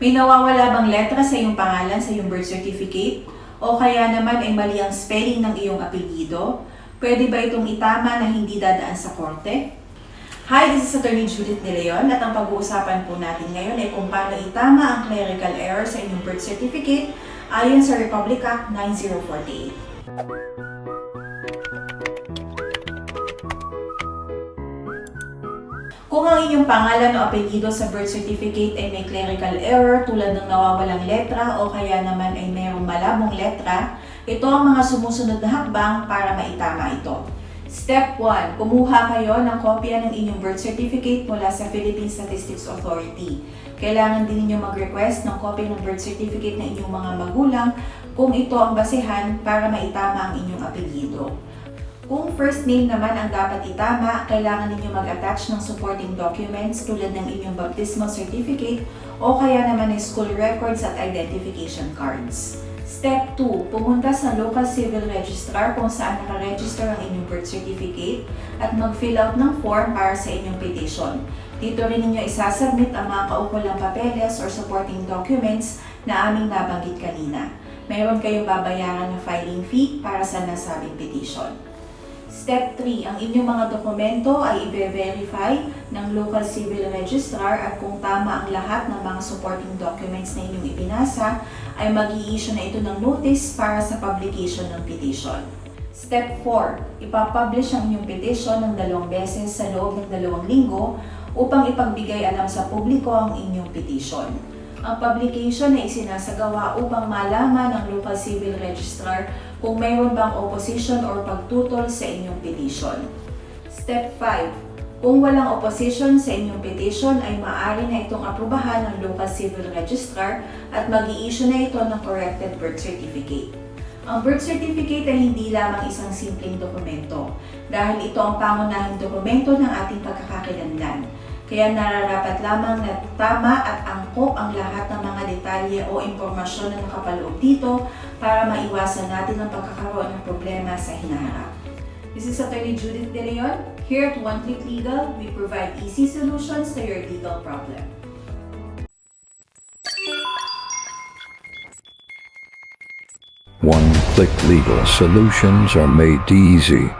May nawawala bang letra sa iyong pangalan sa iyong birth certificate? O kaya naman ay mali ang spelling ng iyong apelyido? Pwede ba itong itama na hindi dadaan sa korte? Hi, this is Attorney Judith De Leon at ang pag-uusapan po natin ngayon ay kung paano itama ang clerical error sa inyong birth certificate ayon sa Republic Act 9048. Kung ang inyong pangalan o apelyido sa birth certificate ay may clerical error tulad ng nawawalang letra o kaya naman ay mayroong malabong letra, ito ang mga sumusunod na hakbang para maitama ito. Step 1. Kumuha kayo ng kopya ng inyong birth certificate mula sa Philippine Statistics Authority. Kailangan din ninyo mag-request ng kopya ng birth certificate ng inyong mga magulang kung ito ang basehan para maitama ang inyong apelyido. Kung first name naman ang dapat itama, kailangan ninyo mag-attach ng supporting documents tulad ng inyong baptismal certificate o kaya naman ay school records at identification cards. Step 2. Pumunta sa local civil registrar kung saan nakaregister ang inyong birth certificate at mag-fill out ng form para sa inyong petition. Dito rin ninyo isasubmit ang mga kaukulang papeles or supporting documents na aming nabanggit kanina. Mayroon kayong babayaran na filing fee para sa nasabing petition. Step 3. Ang inyong mga dokumento ay i-verify ng local civil registrar at kung tama ang lahat ng mga supporting documents na inyong ipinasa, ay mag issue na ito ng notice para sa publication ng petition. Step 4. Ipapublish ang inyong petition ng dalawang beses sa loob ng dalawang linggo upang ipagbigay alam sa publiko ang inyong petition. Ang publication ay isinasagawa upang malaman ng local civil registrar kung mayroon bang opposition or pagtutol sa inyong petition. Step 5. Kung walang opposition sa inyong petition ay maaari na itong aprubahan ng local civil registrar at mag issue na ito ng corrected birth certificate. Ang birth certificate ay hindi lamang isang simpleng dokumento dahil ito ang pangunahing dokumento ng ating pagkakakilanlan. Kaya nararapat lamang na tama at angkop ang lahat ng mga detalye o impormasyon na nakapaloob dito para maiwasan natin ang pagkakaroon ng problema sa hinaharap. This is Attorney Judith De Leon. Here at One Click Legal, we provide easy solutions to your legal problem. One click legal solutions are made easy.